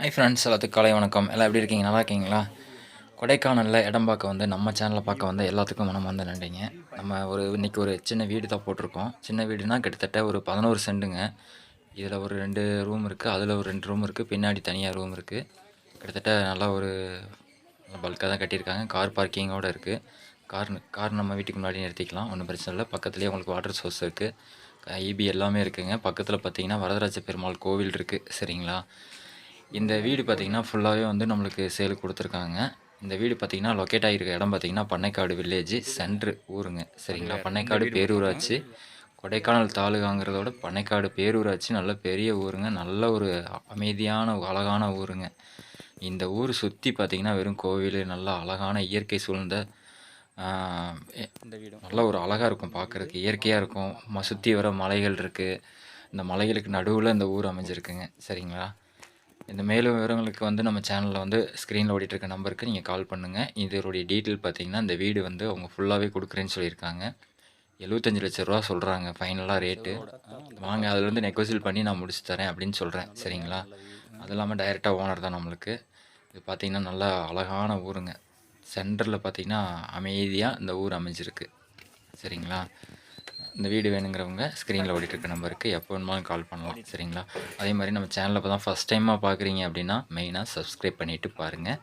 Hi friends எல்லாத்துக்கும் காலை வணக்கம். எல்லாம் எப்படி இருக்கீங்க? நல்லா இருக்கீங்களா? கொடைக்கானலில் இடம் பார்க்க வந்து நம்ம சேனலை பார்க்க வந்து எல்லாத்துக்கும் மனம் வந்து நன்றிங்க. நம்ம ஒரு இன்றைக்கி ஒரு சின்ன வீடு தான் போட்டிருக்கோம். சின்ன வீடுனா கிட்டத்தட்ட ஒரு பதினோரு செண்டுங்க. இதில் ஒரு ரெண்டு ரூம் இருக்குது அதில் ஒரு ரெண்டு ரூம் இருக்குது பின்னாடி தனியாக ரூம் இருக்குது கிட்டத்தட்ட நல்லா ஒரு பல்காக தான் கட்டியிருக்காங்க. கார் பார்க்கிங்கோடு இருக்குது கார் கார் நம்ம வீட்டுக்கு முன்னாடி நிறுத்திக்கலாம். ஒன்றும் பிரச்சனை இல்லை. பக்கத்துலேயே உங்களுக்கு வாட்டர் சோர்ஸ் இருக்குது ஐபி எல்லாமே இருக்குதுங்க பக்கத்தில் பார்த்தீங்கன்னா வரதராஜ பெருமாள் கோவில் இருக்குது சரிங்களா? இந்த வீடு பார்த்திங்கன்னா ஃபுல்லாகவே வந்து நம்மளுக்கு சேலுக்கு கொடுத்துருக்காங்க. இந்த வீடு பார்த்திங்கன்னா லொக்கேட் ஆகிருக்க இடம் பார்த்திங்கன்னா பண்ணைக்காடு வில்லேஜ் சென்ட்ரு ஊருங்க. சரிங்களா? பண்ணைக்காடு பேரூராட்சி. கொடைக்கானல் தாலுகாங்கிறதோட பண்ணைக்காடு பேரூராட்சி நல்ல பெரிய ஊருங்க. நல்ல ஒரு அமைதியான அழகான ஊருங்க. இந்த ஊர் சுற்றி பார்த்திங்கன்னா வெறும் கோவில் நல்லா அழகான இயற்கை சூழ்ந்த இந்த வீடும். நல்ல ஒரு அழகாக இருக்கும் பார்க்குறதுக்கு இயற்கையாக இருக்கும். ம சுற்றி வர மலைகள் இருக்குது இந்த மலைகளுக்கு நடுவில் இந்த ஊர் அமைஞ்சிருக்குங்க. சரிங்களா? இந்த மேலும் விவரங்களுக்கு வந்து நம்ம சேனலில் வந்து ஸ்க்ரீனில் ஓடிட்டு இருக்க நம்பருக்கு நீங்கள் கால் பண்ணுங்கள் இதனுடைய டீட்டெயில் பார்த்தீங்கன்னா இந்த வீடு வந்து அவங்க ஃபுல்லாகவே கொடுக்குறேன்னு சொல்லியிருக்காங்க. எழுபத்தஞ்சு லட்ச ரூபா சொல்கிறாங்க ஃபைனலாக ரேட்டு வாங்க அதில் வந்து நெகோசியேட் பண்ணி நான் முடிச்சு தரேன் அப்படின்னு சொல்கிறேன் சரிங்களா? அது இல்லாமல் டைரெக்டாக ஓனர் தான் நம்மளுக்கு. இது பார்த்திங்கன்னா நல்லா அழகான ஊருங்க. சென்டரில் பார்த்திங்கன்னா அமைதியாக இந்த ஊர் அமைஞ்சிருக்கு. சரிங்களா? இந்த வீடு வேணுங்கிறவங்க ஸ்க்ரீனில் ஓடிட்டு இருக்க நம்பருக்கு எப்போ வேணுமாலும் கால் பண்ணலாம் சரிங்களா? அதே மாதிரி நம்ம சேனலில் இப்போ தான் ஃபஸ்ட் டைமாக பார்க்குறீங்க அப்படின்னா மெயினாக சப்ஸ்கிரைப் பண்ணிவிட்டு பாருங்கள்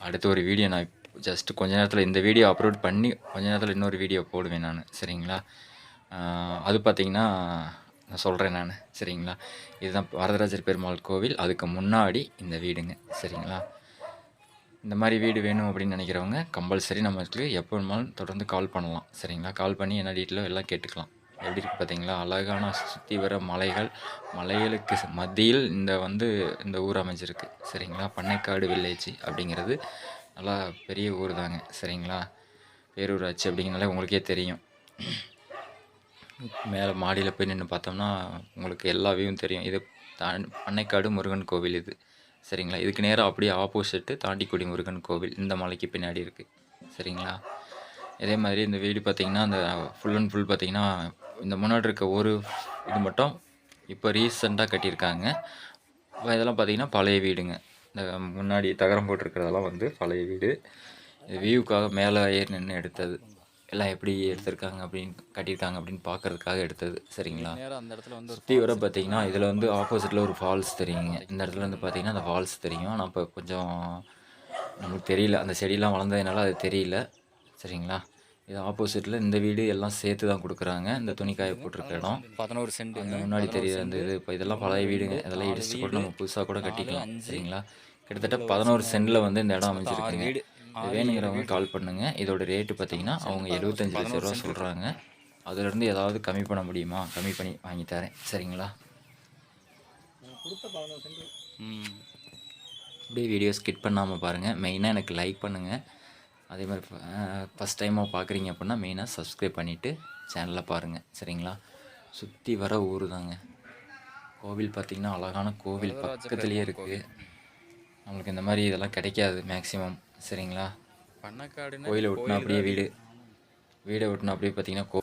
அடுத்த ஒரு வீடியோ நான் ஜஸ்ட் கொஞ்ச நேரத்தில் இந்த வீடியோ அப்லோட் பண்ணி கொஞ்ச நேரத்தில் இன்னொரு வீடியோ போடுவேன் நான் சரிங்களா? அது பார்த்திங்கன்னா நான் சொல்கிறேன் நான் சரிங்களா? இதுதான் வரதராஜர் பெருமாள் கோவில் அதுக்கு முன்னாடி இந்த வீடுங்க சரிங்களா? இந்த மாதிரி வீடு வேணும் அப்படின்னு நினைக்கிறவங்க கம்பல்சரி நம்மளுக்கு எப்போ வேணுமாலும் தொடர்ந்து கால் பண்ணலாம். சரிங்களா? கால் பண்ணி என்ன டீட்டெயிலோ எல்லாம் கேட்டுக்கலாம். எப்படி இருக்குது பார்த்தீங்களா? அழகான சுற்றி வர மலைகள் மலைகளுக்கு மத்தியில் இந்த வந்து இந்த ஊர் அமைஞ்சிருக்கு. சரிங்களா? பண்ணைக்காடு வில்லேஜ் அப்படிங்கிறது நல்லா பெரிய ஊர் தாங்க. சரிங்களா? பேரூராட்சி அப்படிங்கிறனால உங்களுக்கே தெரியும். மேலே மாடியில் போய் நின்று பார்த்தோம்னா உங்களுக்கு எல்லா வியூவும் தெரியும். இது பண்ணைக்காடு முருகன் கோவில் இது. சரிங்களா? இதுக்கு நேராக அப்படியே ஆப்போசிட்டு தாண்டிக்குடி முருகன் கோவில் இந்த மலைக்கு பின்னாடி இருக்குது சரிங்களா? இதே மாதிரி இந்த வீடு பார்த்திங்கன்னா அந்த ஃபுல் அண்ட் ஃபுல் பார்த்திங்கன்னா இந்த முன்னாடி இருக்க ஒரு இது மட்டும் இப்போ ரீசெண்டாக கட்டியிருக்காங்க. இதெல்லாம் பார்த்திங்கன்னா பழைய வீடுங்க. இந்த முன்னாடி தகரம் போட்டிருக்கிறதெல்லாம் வந்து பழைய வீடு. இது வியூக்காக மேலே ஏறி நின்று எடுத்தது. எல்லாம் எப்படி எடுத்திருக்காங்க அப்படின்னு கட்டியிருக்காங்க அப்படின்னு பார்க்கறதுக்காக எடுத்தது சரிங்களா? அந்த இடத்துல வந்து சுற்றி வர பார்த்தீங்கன்னா இதில் வந்து ஆப்போசிட்டில் ஒரு ஃபால்ஸ் தெரியுங்க. இந்த இடத்துல வந்து பார்த்தீங்கன்னா அந்த ஃபால்ஸ் தெரியும். ஆனால் இப்போ கொஞ்சம் நமக்கு தெரியல. அந்த செடியெல்லாம் வளர்ந்ததுனால அது தெரியல சரிங்களா? இது ஆப்போசிட்டில் இந்த வீடு எல்லாம் சேர்த்து தான் கொடுக்குறாங்க. இந்த துணிக்காய போட்டிருக்க இடம். பதினோரு சென்ட் அந்த முன்னாடி தெரியுது அந்த இது. இப்போ இதெல்லாம் பழைய வீடுங்க. இதெல்லாம் இடிச்சு கூட நம்ம புதுசாக கூட கட்டிக்கலாம் சரிங்களா? கிட்டத்தட்ட பதினோரு சென்டில் வந்து இந்த இடம் அமைஞ்சிருக்குங்க. வீடு. வேணுங்கிறவங்க கால் பண்ணுங்க. இதோட ரேட்டு பார்த்தீங்கன்னா அவங்க எழுபத்தஞ்சு லட்ச ரூபா சொல்கிறாங்க அதுலேருந்து ஏதாவது கம்மி பண்ண முடியுமா? கம்மி பண்ணி வாங்கி தரேன். சரிங்களா? அப்படியே வீடியோ ஸ்கிட் பண்ணாமல் பாருங்கள் மெயினாக எனக்கு லைக் பண்ணுங்கள் அதே மாதிரி ஃபஸ்ட் டைமாக பார்க்குறீங்க அப்படின்னா மெயினாக சப்ஸ்கிரைப் பண்ணிவிட்டு சேனலை பாருங்கள் சரிங்களா? சுற்றி வர ஊர் தாங்க. கோவில் பார்த்திங்கன்னா அழகான கோவில் பக்கத்துலேயே இருக்குது நம்மளுக்கு இந்த மாதிரி இதெல்லாம் கிடைக்காது மேக்ஸிமம் சரிங்களா? பண்ணக்காடுன்னு கோயிலை ஒட்டினா அப்படியே வீடு. வீடை ஒட்டினா அப்படியே பார்த்தீங்கன்னா கோ